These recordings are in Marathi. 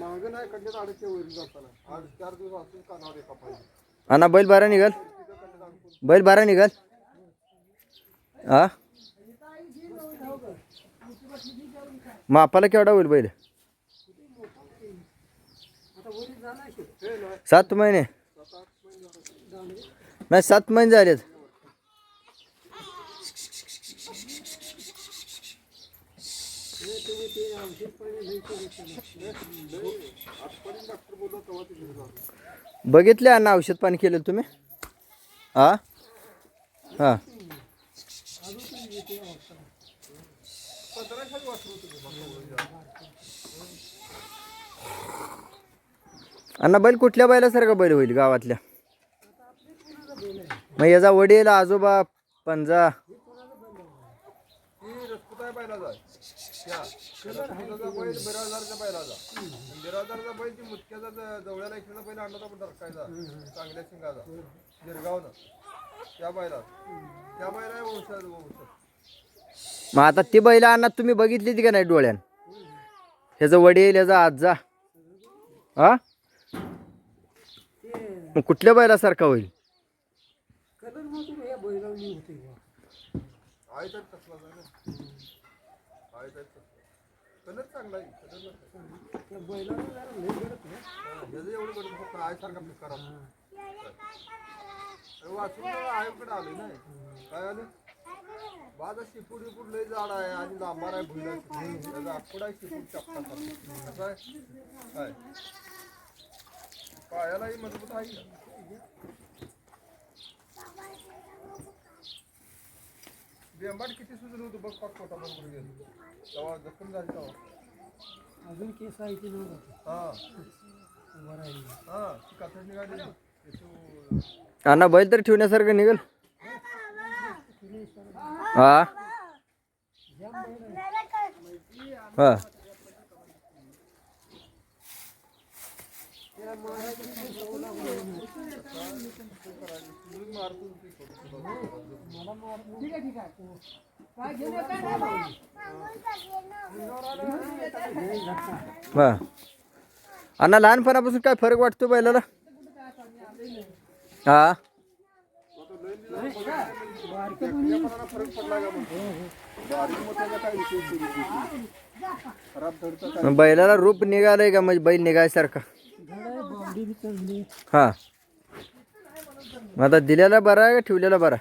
मागं नाही अडकते जाताना. आज चार दिवस असून कानावर एका पाहिजे अण्णा बैल बारा निघाल? बैल बारा निघाल? हा मापाला केवढा होईल बैल? सात महिने. नाही सात महिने झालेत. बघितले अण्णा औषध पाणी केलं तुम्ही? हा? हा. अण्णा बैल कुठल्या बैलासारखा बैल होईल गावातल्या? मग याचा वडील आजोबा पंजा? त्या रसपुताचा बैल बिराजदारच्या बैलाचा बिराजदारचा बैल ती मुतक्याचा ज- जवळ्याला इकडचा बैल आणला पण डरकायचा चांगल्या शिंगाचा गिरगावनं त्या बैला त्या बैला वंशज वंश मग आता ती बैल अण्णा तुम्ही बघितली ती का नाही डोळ्यान? ह्याचं वडील ह्याचा आजा. हा? मग कुठल्या बैलासारखा होईल? तर तसला ना आहे तर तसला कलर चांगला आहे कलर एवढं गडबड फक्त आहे सारखा प्रकार वाचून आयकडे आले नाही काय? आलं माझा शिपूड विपूड लय जाड आहे आणि लांबार आहे भुईला त्याचा आहे शिपूड चपटा कसं आहे काय? पायालाही मजबूत आहे. बेंबाट किती सुजलं होतं? बघ पाक पोटा बरोबर गेलं तेव्हा जखम झाली तेव्हा. अजून केस आहे की नव्हतं हा. बरं आहे. हा ती कातड निघाली. अण्णा बैल तर ठेवण्यासारखं निघल. हा. हा. ठीक आहे अण्णा लहानपणापासून काय फरक वाटतो बैलाला? हा? बैलाला रूप निघालंय का? म्हणजे बैल निघायसारखा हा. मग आता दिलेला बरा आहे का ठेवलेला बरा?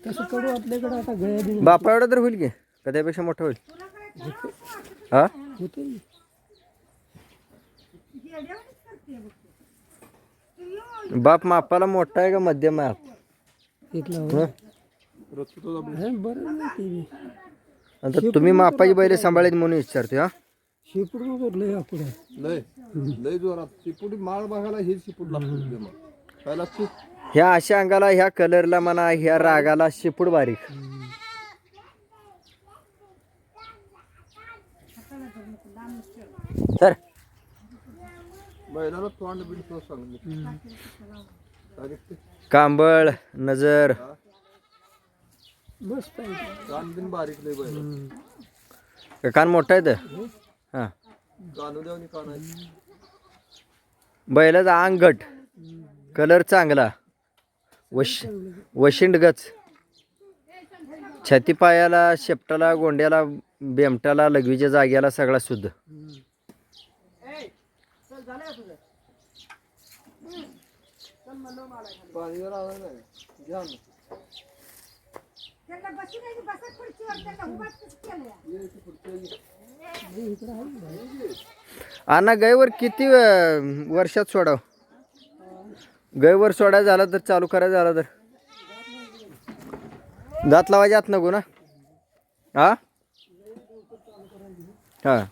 तसं आपल्याकडे आता बापा एवढा तर होईल की. का त्यापेक्षा मोठा होईल. हा? बाप मापाला मोठा आहे का मध्यम आहे? इथला हं? रचतो बरं नाही ते. बी आता तुम्ही मापाची बैल सांभाळायची म्हणून विचारते हा? शेपूड लय आहे. लय लय जोरात. शिपूड माळ बघायला हे लागतो ह्या अशा अंगाला ह्या कलरला म्हणा ह्या रागाला शेपूड बारीक. सर बैलाला तोंड बिंड सांगितलं कांबळ नजर. मस्त आहे. कान बिन बारीक लय बैल कान मोठा आहे तर हा. कानू देवनी कान आहे बैलाचा अंग घट कलर चांगला. वश वशिंडगच. छाती पायाला शेपटाला गोंड्याला बेमटाला लघवीच्या जाग्याला सगळा शुद्ध. पाणी जर आलं नाही घ्या ना. ये. अण्णा गैवर किती अं, वर्षात सोडाव? गैवर सोडायचा झाला तर चालू करायचा झाला तर. दात लावायचे आत नको ना? हा? हा.